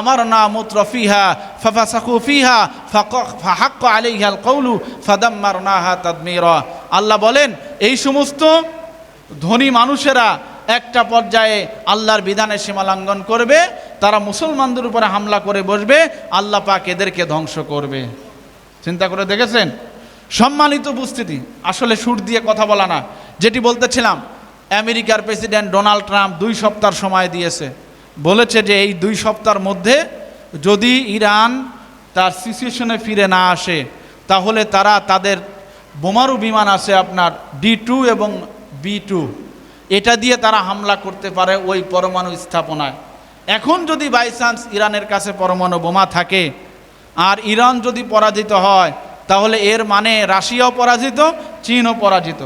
আমার না মুত্র ফিহা ফাফাসাকু ফিহা ফাহাক্ক আলাইহাল কৌলু ফাদাম্মার নাহা তাদমিরা আল্লাহ বলেন, এই সমস্ত ধনী মানুষেরা একটা পর্যায়ে আল্লাহর বিধানে সীমালঙ্ঘন করবে, তারা মুসলমানদের উপরে হামলা করে বসবে, আল্লাহ পাক এদেরকে ধ্বংস করবে। চিন্তা করে দেখেছেন? সম্মানিত উপস্থিতি, আসলে সুর দিয়ে কথা বলা না। যেটি বলতেছিলাম, আমেরিকার প্রেসিডেন্ট ডোনাল্ড ট্রাম্প দুই সপ্তাহ সময় দিয়েছে। বলেছে যে এই দুই সপ্তাহের মধ্যে যদি ইরান তার সিচুয়েশনে ফিরে না আসে, তাহলে তারা তাদের বোমারু বিমান আছে আপনার ডি টু এবং বি টু। এটা দিয়ে তারা হামলা করতে পারে ওই পরমাণু স্থাপনায়। এখন যদি বাই চান্স ইরানের কাছে পরমাণু বোমা থাকে, আর ইরান যদি পরাজিত হয়, তাহলে এর মানে রাশিয়াও পরাজিত, চীনও পরাজিত।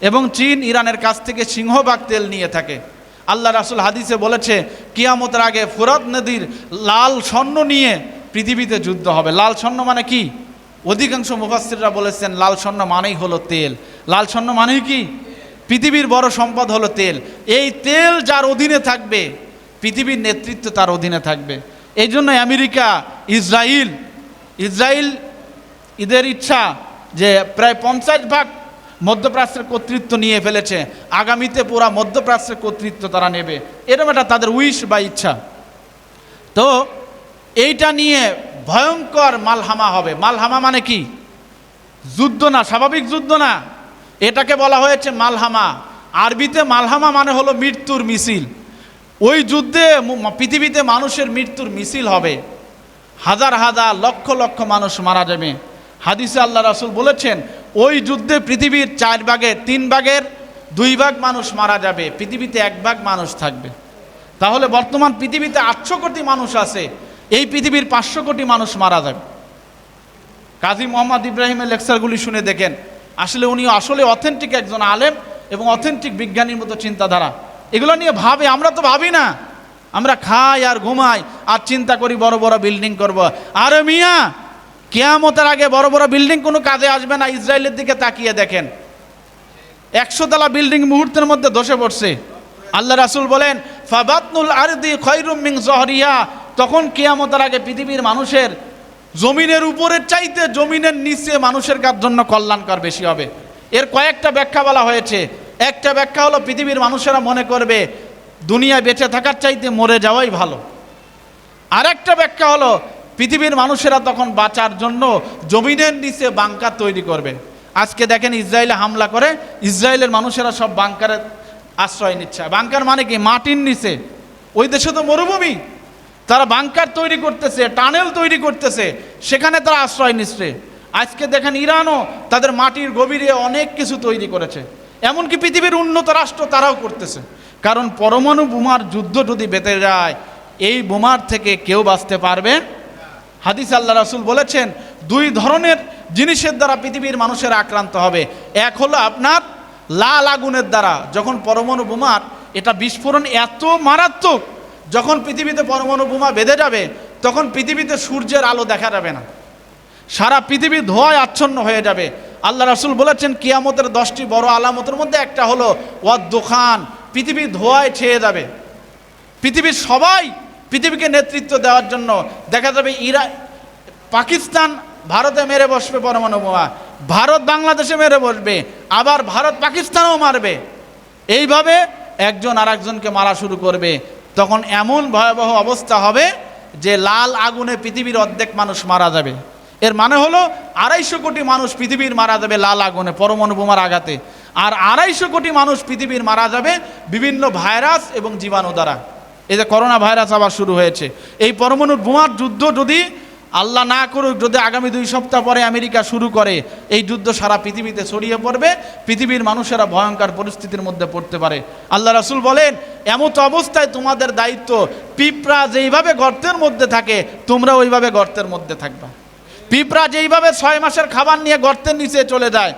এবং চীন ইরানের কাছ থেকে সিংহবাগ তেল নিয়ে থাকে। আল্লাহ রাসুল হাদিসে বলেছে, কিয়ামতের আগে ফুরত নদীর লাল স্বর্ণ নিয়ে পৃথিবীতে যুদ্ধ হবে। লাল স্বর্ণ মানে কি? অধিকাংশ মুফাসিররা বলেছেন, লাল স্বর্ণ মানেই হলো তেল। লাল স্বর্ণ মানেই কি? পৃথিবীর বড় সম্পদ হলো তেল। এই তেল যার অধীনে থাকবে, পৃথিবীর নেতৃত্ব তার অধীনে থাকবে। এই জন্য আমেরিকা ইসরায়েল ইসরায়েল এদের ইচ্ছা যে প্রায় পঞ্চাশ ভাগ মধ্যপ্রাচ্যের কর্তৃত্ব নিয়ে ফেলেছে। আগামীতে পুরা মধ্যপ্রাচ্যের কর্তৃত্ব তারা নেবে। এরকম একটা তাদের উইশ বা ইচ্ছা। তো এইটা নিয়ে ভয়ঙ্কর মালহামা হবে। মালহামা মানে কি? যুদ্ধ না, স্বাভাবিক যুদ্ধ না। এটাকে বলা হয়েছে মালহামা। আরবিতে মালহামা মানে হলো মৃত্যুর মিছিল। ওই যুদ্ধে পৃথিবীতে মানুষের মৃত্যুর মিছিল হবে। হাজার হাজার লক্ষ লক্ষ মানুষ মারা যাবে। হাদিসে আল্লাহ রাসুল বলেছেন ওই যুদ্ধে পৃথিবীর চার ভাগের তিন ভাগের দুই ভাগ মানুষ মারা যাবে, পৃথিবীতে এক ভাগ মানুষ থাকবে। তাহলে বর্তমান পৃথিবীতে আটশো কোটি মানুষ আছে, এই পৃথিবীর পাঁচশো কোটি মানুষ মারা যাবে। কাজী মোহাম্মদ ইব্রাহিমের লেকচারগুলি শুনে দেখেন, আসলে উনি আসলে অথেন্টিক একজন আলেম এবং অথেন্টিক বিজ্ঞানীর মতো চিন্তাধারা। এগুলো নিয়ে ভাবে, আমরা তো ভাবি না। আমরা খাই আর ঘুমাই, আর চিন্তা করি বড় বড় বিল্ডিং করব। আরে মিয়া কেয়ামতের আগে বড় বড় বিল্ডিং কোনো কাজে আসবে না, ইসরায়েলের দিকে তাকিয়ে দেখেন। একশো তলা বিল্ডিং মুহূর্তের মধ্যে ধসে পড়ছে। আল্লাহ রাসুল বলেন, ফাবাতনুল আরদি খৈরুম মিং জহরিয়া তখন কেয়ামতের আগে পৃথিবীর মানুষের জমিনের উপরের চাইতে জমিনের নিচে মানুষের কার জন্য কল্যাণকর বেশি হবে। এর কয়েকটা ব্যাখ্যা বলা হয়েছে। একটা ব্যাখ্যা হলো, পৃথিবীর মানুষেরা মনে করবে, দুনিয়ায় বেঁচে থাকার চাইতে মরে যাওয়াই ভালো। আরেকটা ব্যাখ্যা হলো পৃথিবীর মানুষেরা তখন বাঁচার জন্য জমিনের নিচে বাংকার তৈরি করবে। আজকে দেখেন ইসরায়েলে হামলা করে, ইসরায়েলের মানুষেরা সব বাংকারের আশ্রয় নিচ্ছে। বাংকার মানে কি? মাটির নিচে। ওই দেশে তো মরুভূমি। তারা বাংকার তৈরি করতেছে, টানেল তৈরি করতেছে, সেখানে তারা আশ্রয় নিচ্ছে। আজকে দেখেন ইরানও তাদের মাটির গভীরে অনেক কিছু তৈরি করেছে। এমনকি পৃথিবীর উন্নত রাষ্ট্র তারাও করতেছে। কারণ পরমাণু বোমার যুদ্ধ যদি বেঁধে যায়, এই বোমার থেকে কেউ বাঁচতে পারবে হাদিস আল্লাহ রাসুল বলেছেন, দুই ধরনের জিনিসের দ্বারা পৃথিবীর মানুষের আক্রান্ত হবে। এক হলো আপনার লাল আগুনের দ্বারা, যখন পরমাণু বোমার এটা বিস্ফোরণ এত মারাত্মক, যখন পৃথিবীতে পরমাণু বোমা বেঁধে যাবে, তখন পৃথিবীতে সূর্যের আলো দেখা যাবে না। সারা পৃথিবী ধোঁয়ায় আচ্ছন্ন হয়ে যাবে। আল্লাহ রাসুল বলেছেন, কিয়ামতের দশটি বড় আলামতের মধ্যে একটা হলো ওয়াদ দোকান পৃথিবী ধোঁয়ায় ছেয়ে যাবে। পৃথিবীর সবাই পৃথিবীকে নেতৃত্ব দেওয়ার জন্য দেখা যাবে ইরা, পাকিস্তান ভারতে মেরে বসবে পরমাণু বোমা, ভারত বাংলাদেশে মেরে বসবে, আবার ভারত পাকিস্তানও মারবে। এইভাবে একজন আর একজনকে মারা শুরু করবে। তখন এমন ভয়াবহ অবস্থা হবে যে লাল আগুনে পৃথিবীর অর্ধেক মানুষ মারা যাবে। এর মানে হলো আড়াইশো কোটি মানুষ পৃথিবীর মারা যাবে লাল আগুনে, পরমাণু বোমার আঘাতে। আর আড়াইশো কোটি মানুষ পৃথিবীর মারা যাবে বিভিন্ন ভাইরাস এবং জীবাণু দ্বারা। এই যে করোনা ভাইরাস আবার শুরু হয়েছে। এই পরমাণু বোমার যুদ্ধ যদি আল্লাহ না করুক, যদি আগামী দুই সপ্তাহ পরে আমেরিকা শুরু করে, এই যুদ্ধ সারা পৃথিবীতে ছড়িয়ে পড়বে, পৃথিবীর মানুষেরা ভয়ঙ্কর পরিস্থিতির মধ্যে পড়তে পারে। আল্লাহ রাসুল বলেন, এমত অবস্থায় তোমাদের দায়িত্ব পিঁপড়া যেইভাবে গর্তের মধ্যে থাকে, তোমরা ওইভাবে গর্তের মধ্যে থাকবা। পিঁপড়া যেইভাবে ছয় মাসের খাবার নিয়ে গর্তের নিচে চলে যায়,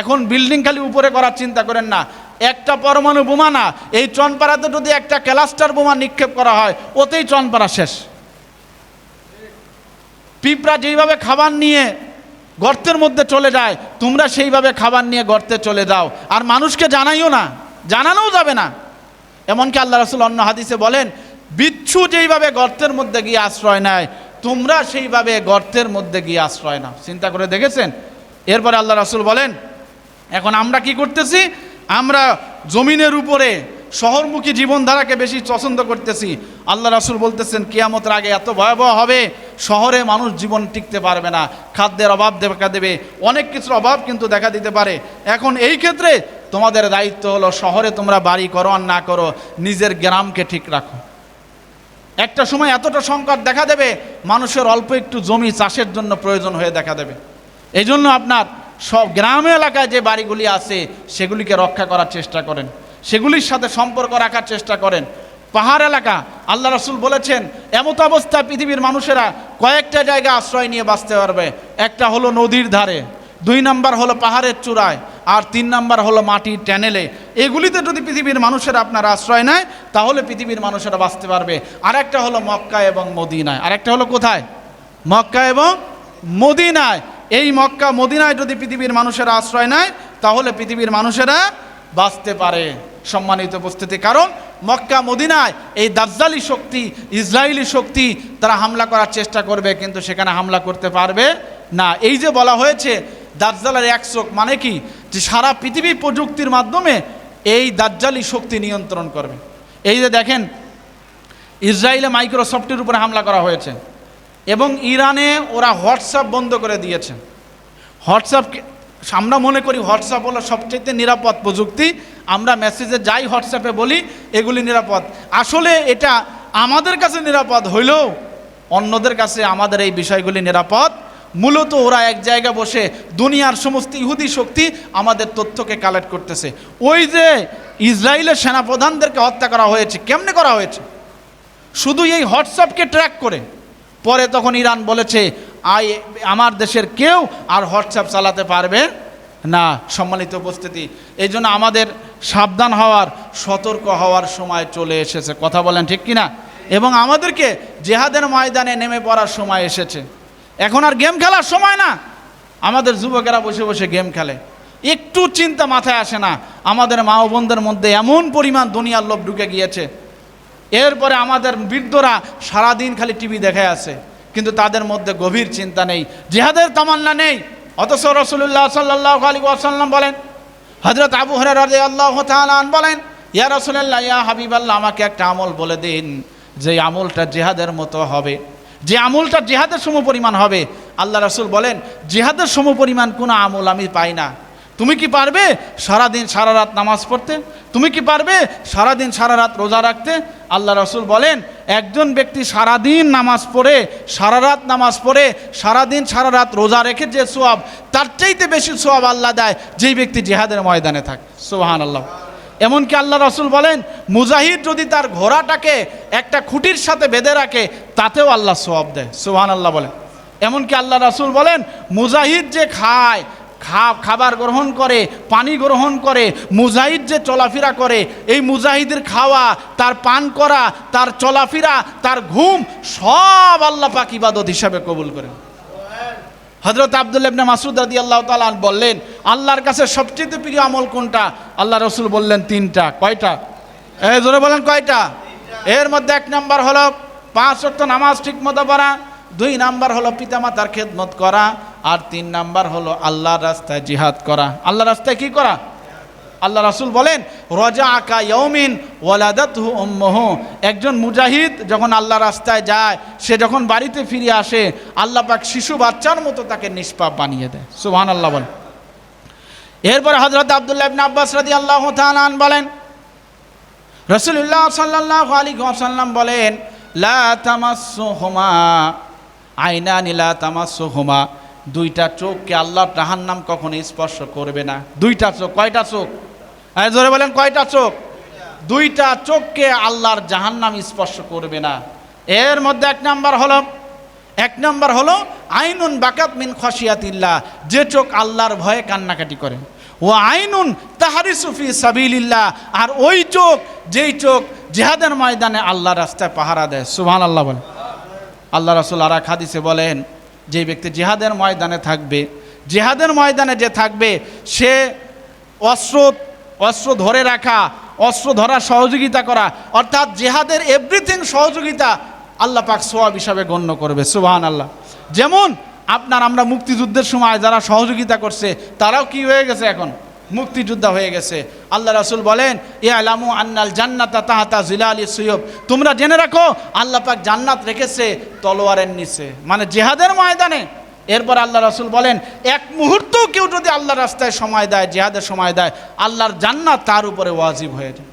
এখন বিল্ডিং খালি উপরে করার চিন্তা করেন না। একটা পরমাণু বোমা না, এই চনপাড়াতে যদি একটা ক্লাস্টার বোমা নিক্ষেপ করা হয়, ওতেই চনপাড়া শেষ। পিঁপড়া যেইভাবে খাবার নিয়ে গর্তের মধ্যে চলে যায়, তোমরা সেইভাবে খাবার নিয়ে গর্তে চলে যাও। আর মানুষকে জানাইও না, জানানোও যাবে না। এমনকি আল্লাহ রাসুল অন্য হাদিসে বলেন, বিচ্ছু যেইভাবে গর্তের মধ্যে গিয়ে আশ্রয় নেয়, তোমরা সেইভাবে গর্তের মধ্যে গিয়ে আশ্রয় নাও। চিন্তা করে দেখেছেন? এরপরে আল্লাহ রাসুল বলেন, এখন আমরা কি করতেছি? আমরা জমিনের উপরে শহরমুখী জীবনধারাকে বেশি পছন্দ করতেছি। আল্লাহ রাসুল বলতেছেন, কিয়ামতের আগে এত ভয়াবহ হবে, শহরে মানুষ জীবন টিকতে পারবে না, খাদ্যের অভাব দেখা দেবে, অনেক কিছুর অভাব কিন্তু দেখা দিতে পারে। এখন এই ক্ষেত্রে তোমাদের দায়িত্ব হলো, শহরে তোমরা বাড়ি করো আর না করো, নিজের গ্রামকে ঠিক রাখো। একটা সময় এতটা সংকট দেখা দেবে, মানুষের অল্প একটু জমি চাষের জন্য প্রয়োজন হয়ে দেখা দেবে। এই জন্য আপনার সব গ্রাম এলাকায় যে বাড়িগুলি আছে, সেগুলিকে রক্ষা করার চেষ্টা করেন। সেগুলির সাথে সম্পর্ক রাখার চেষ্টা করেন। পাহাড় এলাকা, আল্লাহ রসুল বলেছেন, এমত অবস্থায় পৃথিবীর মানুষেরা কয়েকটা জায়গা আশ্রয় নিয়ে বাঁচতে পারবে। একটা হলো নদীর ধারে, দুই নাম্বার হলো পাহাড়ের চূড়ায়, আর তিন নাম্বার হলো মাটির ট্যানেলে। এগুলিতে যদি পৃথিবীর মানুষেরা আপনার আশ্রয় নেয়, তাহলে পৃথিবীর মানুষেরা বাঁচতে পারবে। আর একটা হলো মক্কা এবং মদিনায়। আর একটা হলো কোথায়? মক্কা এবং মদিনায়। এই মক্কা মদিনায় যদি পৃথিবীর মানুষেরা আশ্রয় নেয়, তাহলে পৃথিবীর মানুষেরা বাঁচতে পারে। সম্মানিত উপস্থিতি, কারণ মক্কা মদিনায় এই দাজ্জালি শক্তি ইসরায়েলি শক্তি, তারা হামলা করার চেষ্টা করবে, কিন্তু সেখানে হামলা করতে পারবে না। এই যে বলা হয়েছে, দাজ্জালের এক চোখ মানে কি? যে সারা পৃথিবী প্রযুক্তির মাধ্যমে এই দাজ্জালি শক্তি নিয়ন্ত্রণ করবে। এই যে দেখেন ইসরায়েলে মাইক্রোসফটের উপরে হামলা করা হয়েছে। এবং ইরানে ওরা হোয়াটসঅ্যাপ বন্ধ করে দিয়েছে। হোয়াটসঅ্যাপকে আমরা মনে করি হোয়াটসঅ্যাপ হলো সবচেয়ে নিরাপদ প্রযুক্তি। আমরা মেসেজে যাই হোয়াটসঅ্যাপে বলি, এগুলি নিরাপদ। আসলে এটা আমাদের কাছে নিরাপদ হইলেও অন্যদের কাছে আমাদের এই বিষয়গুলি নিরাপদ। মূলত ওরা এক জায়গা বসে দুনিয়ার সমস্ত ইহুদি শক্তি আমাদের তথ্যকে কালেক্ট করতেছে। ওই যে ইসরায়েলের সেনাপ্রধানদেরকে হত্যা করা হয়েছে, কেমনে করা হয়েছে? শুধু এই হোয়াটসঅ্যাপকে ট্র্যাক করে। পরে তখন ইরান বলেছে, আই, আমার দেশের কেউ আর হোয়াটসঅ্যাপ চালাতে পারবে না। সম্মানিত উপস্থিতি এই জন্য আমাদের সাবধান হওয়ার, সতর্ক হওয়ার সময় চলে এসেছে। কথা বলেন ঠিক কিনা? এবং আমাদেরকে জেহাদের ময়দানে নেমে পড়ার সময় এসেছে। এখন আর গেম খেলার সময় না। আমাদের যুবকেরা বসে বসে গেম খেলে। একটু চিন্তা মাথায় আসে না, আমাদের মা বোনদের মধ্যে এমন পরিমাণ দুনিয়ার লোভ ঢুকে গিয়েছে। এরপরে আমাদের বৃদ্ধরা সারাদিন খালি টিভি দেখে আছে, কিন্তু তাদের মধ্যে গভীর চিন্তা নেই, জেহাদের তামান্না নেই। অথচ রসুল্লাহ সাল্লাহ আলী ওয়াসাল্লাম বলেন হজরত আবু হরে রাজে আল্লাহ তালান বলেন, ইয়া রসুল্লাহ ইয়া হাবিবাল্লাহ, আমাকে একটা আমল বলে দিন, যে আমলটা জেহাদের মতো হবে। যে আমলটা জেহাদের সম পরিমাণ হবে। আল্লাহ রসুল বলেন, জেহাদের সম পরিমাণ কোনো আমল আমি পাই না। তুমি কি পারবে সারাদিন, সারা রাত নামাজ পড়তে? তুমি কি পারবে সারাদিন, সারা রাত রোজা রাখতে? আল্লাহ রসুল বলেন, একজন ব্যক্তি সারাদিন নামাজ পড়ে, সারা রাত নামাজ পড়ে, সারাদিন, সারা রাত রোজা রেখে যে সোয়াব, তার চাইতে বেশি সোয়াব আল্লাহ দেয়, যেই ব্যক্তি জেহাদের ময়দানে থাকে। সোহান আল্লাহ এমনকি আল্লাহ রসুল বলেন, মুজাহিদ যদি তার ঘোড়াটাকে একটা খুঁটির সাথে বেঁধে রাখে, তাতেও আল্লাহ সোয়াব দেয়। সোহান আল্লাহ বলেন। এমনকি আল্লাহ রসুল বলেন, মুজাহিদ যে খায় খাবার গ্রহণ করে, পানি গ্রহণ করে, মুজাহিদ যে চলাফেরা করে, এই মুজাহিদের খাওয়া, তার পান করা, তার চলাফেরা, তার ঘুম, সব আল্লাহ পাক ইবাদত হিসাবে কবুল করেন। হজরত আবদুল্লাবনে মাসুদ রাদি আল্লাহ তালান বললেন, আল্লাহর কাছে সবচেয়ে প্রিয় আমল কোনটা? আল্লাহ রসুল বললেন, তিনটা। কয়টা? এই জোরে বলেন, কয়টা? এর মধ্যে এক নাম্বার হলো পাঁচ অক্ট নামাজ ঠিক মতো পড়া, দুই নাম্বার হলো পিতামাতার খেদমত করা আর তিন নাম্বার হলো আল্লাহর রাস্তায় জিহাদ করা। আল্লাহ রাস্তায় কি করা? আল্লাহ রাসুল বলেন রজা আকা ইয়মিন ওয়ালাদাত উম্মহ। একজন মুজাহিদ যখন আল্লাহ রাস্তায় যায়, সে যখন বাড়িতে ফিরে আসে, আল্লাহ পাক শিশু বাচ্চার মতো তাকে নিষ্পাপ বানিয়ে দেয়। সুবহান আল্লাহ বলেন। এরপর হজরত আবদুল্লাহ আব্বাস রাদি আল্লাহ তালান বলেন রসুল্লাহ সাল্লাহ আলী সাল্লাম বলেন, লা তামাসু হোমা আইনা নীলা তামাসু হোমা দুইটা চোখকে আল্লাহর তাহার নাম কখনো স্পর্শ করবে না। দুইটা চোখ, কয়টা চোখ? এই জোরে বলেন, কয়টা চোখ? দুইটা চোখকে আল্লাহর জাহান্নাম স্পর্শ করবে না। এর মধ্যে এক নাম্বার হলো, এক নাম্বার হলো, আইনুন বাকাত মিন খসিয়াতিল্লাহ যে চোখ আল্লাহর ভয়ে কান্নাকাটি করে। ও আইনুন তাহারি সুফি সাবিলিল্লাহ, আর ওই চোখ, যেই চোখ জেহাদের ময়দানে আল্লাহ রাস্তায় পাহারা দেয়। সুবহান আল্লাহ বলে আল্লাহ রাসুল আরা খাদিসে বলেন যে ব্যক্তি জেহাদের ময়দানে থাকবে, জেহাদের ময়দানে যে থাকবে, সে অস্ত্র অস্ত্র ধরে রাখা, অস্ত্র ধরা সহযোগিতা করা, অর্থাৎ জেহাদের এভরিথিং সহযোগিতা আল্লাহ পাক সোয়াব হিসাবে গণ্য করবে সুবাহান আল্লাহ যেমন আপনার আমরা মুক্তিযুদ্ধের সময় যারা সহযোগিতা করছে, তারাও কি হয়ে গেছে এখন? মুক্তিযোদ্ধা হয়ে গেছে। আল্লাহ রাসুল বলেন এ আলামু আন্নাল জান্নাতা তাহাতা জিলা আলী সৈয়ব। তোমরা জেনে রাখো, আল্লাহ পাক জান্নাত রেখেছে তলোয়ারের নিচে মানে জেহাদের ময়দানে। এরপর আল্লাহ রাসুল বলেন, এক মুহূর্তও কেউ যদি আল্লাহ রাস্তায় সময় দেয়, জেহাদের সময় দেয়, আল্লাহর জান্নাত তার উপরে ওয়াজিব হয়ে যায়।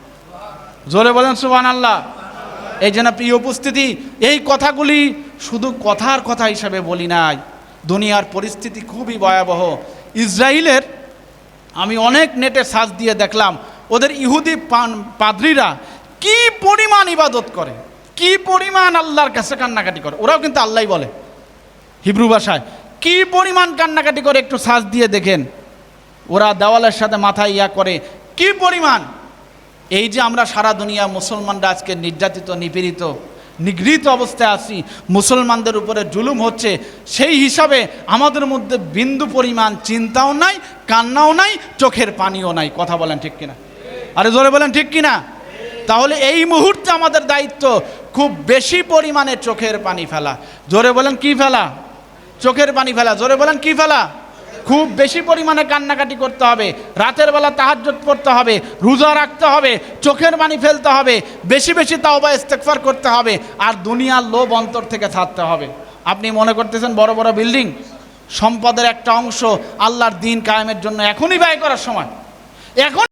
জোরে বলেন সুবান আল্লাহ এই জন্য প্রিয় উপস্থিতি, এই কথাগুলি শুধু কথার কথা হিসাবে বলি নাই। দুনিয়ার পরিস্থিতি খুবই ভয়াবহ। ইসরায়েলের আমি অনেক নেটে সার্চ দিয়ে দেখলাম, ওদের ইহুদি পাদ্রীরা কি পরিমাণ ইবাদত করে, কি পরিমাণ আল্লাহর কাছে কান্নাকাটি করে। ওরাও কিন্তু আল্লাহই বলে হিব্রু ভাষায়। কি পরিমাণ কান্নাকাটি করে একটু সার্চ দিয়ে দেখেন। ওরা দেওয়ালের সাথে মাথায় ইয়া করে, কি পরিমাণ? এই যে আমরা সারা দুনিয়া মুসলমানরা আজকে নির্যাতিত, নিপীড়িত নিগৃহীত অবস্থায় আছি। মুসলমানদের উপরে জুলুম হচ্ছে। সেই হিসাবে আমাদের মধ্যে বিন্দু পরিমাণ চিন্তাও নাই, কান্নাও নাই, চোখের পানিও নাই। কথা বলেন ঠিক কিনা? আরে জোরে বলেন ঠিক কিনা? তাহলে এই মুহূর্তে আমাদের দায়িত্ব খুব বেশি পরিমাণে চোখের পানি ফেলা। জোরে বলেন কি ফেলা? চোখের পানি ফেলা। জোরে বলেন কি ফেলা? খুব বেশি পরিমাণে কান্নাকাটি করতে হবে। রাতের বেলা তাহাজ্জত পড়তে হবে, রোজা রাখতে হবে, চোখের মানি ফেলতে হবে, বেশি বেশি তাওবা ইস্তেকফার করতে হবে, আর দুনিয়ার লোভ অন্তর থেকে ছাড়তে হবে। আপনি মনে করতেছেন বড় বড় বিল্ডিং, সম্পদের একটা অংশ আল্লাহর দিন কায়েমের জন্য এখনই ব্যয় করার সময়। এখন